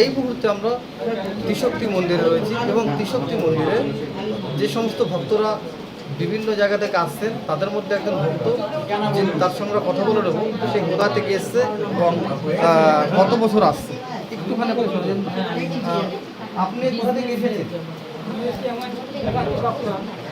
এই মুহূর্তে আমরা ত্রিশক্তি মন্দিরে রয়েছি এবং ত্রিশক্তি মন্দিরে যে সমস্ত ভক্তরা বিভিন্ন জায়গা থেকে আসছেন, তাদের মধ্যে একজন ভক্ত যে তার সঙ্গে কথা বলে নেব। সে কোথা থেকে এসছে এবং কত বছর আসছে? একটুখানি আপনি কোথা থেকে এসেছেন?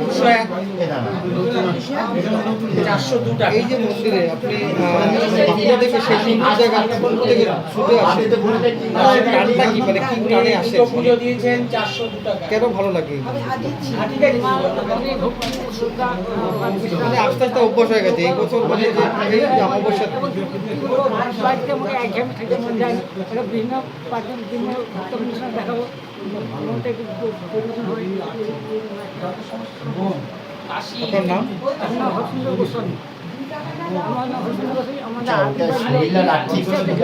দুশো এক। চারশো দু এই যে মন্দিরে আপনি থেকে সেই জায়গা কোন থেকে ছুটে আসে টানটা কি? মানে কি টানে আসে পুজো দিয়েছেন চারশো টাকা। কেন ভালো লাগে? মানে আস্তে আস্তে অভ্যাস হয়ে গেছে। এই বছর মানে এই অমাবস্যা। থেকে মন বিভিন্ন বিভিন্ন দেখাবো আপনার নাম? আমার নাম হরসুন্দর গোস্বামী আমার নাম হরসুন্দর গোস্বামী আমাদের শরীরটা রাখছি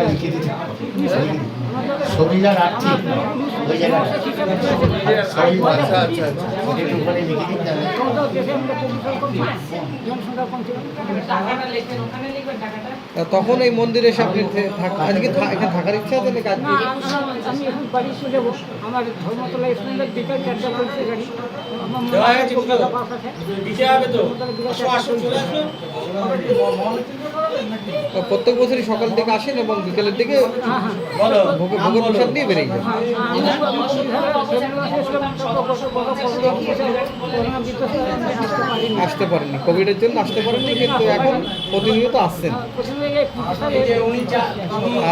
লিখে দিতে শরীরটা রাখছি। ওই জায়গাটা। আচ্ছা আচ্ছা আচ্ছা। একটু লিখে তখন এই মন্দিরে এসে আপনি আজকে এখানে থাকার ইচ্ছা আছে নাকি আজকে? আমি এখন বাড়ি চলে যাব। আমার ধর্মতলা বিকাল চারটা গাড়ি। প্রত্যেক বছরই সকাল থেকে আসেন এবং বিকেলের দিকে বলো ভোগের প্রসাদ নিয়ে বেরিয়ে আমি আসতে পারেনি পারেননি। কোভিডের জন্য আসতে পারেননি কিন্তু এখন প্রতিনিয়ত আসছেন।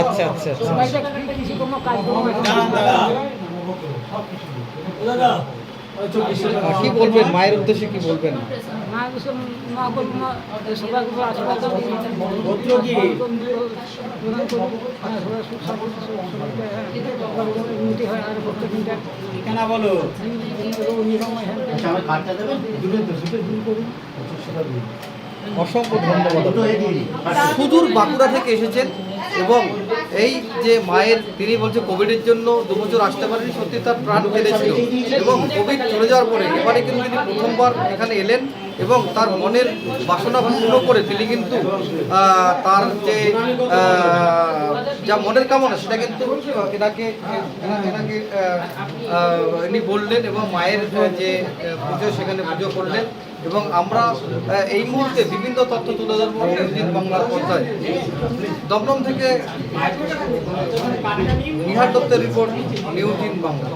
আচ্ছা আচ্ছা আচ্ছা। কি বলবেন? মায়ের উদ্দেশ্যে কি বলবেন? ঠিকানা বলো অসংখ্য ধন্যবাদ। সুদূর বাঁকুড়া থেকে এসেছেন এবং এই যে মায়ের তিনি বলছে কোভিডের জন্য দু বছর আসতে পারেনি সত্যি তার প্রাণ কেঁদেছিল। এবং কোভিড চলে যাওয়ার পরে এবারে কিন্তু তিনি প্রথমবার এখানে এলেন এবং তার মনের বাসনা পূর্ণ করে তিনি কিন্তু আহ, তার যে যা মনের কামনা সেটা কিন্তু এনাকে এনাকে ইনি বললেন এবং মায়ের যে পুজো সেখানে পুজো করলেন। এবং আমরা এই মুহূর্তে বিভিন্ন তথ্য তুলে ধরবো নিউজিন বাংলার পর্দায় দমদম থেকে নিহার দত্তের রিপোর্ট নিউজিন বাংলা।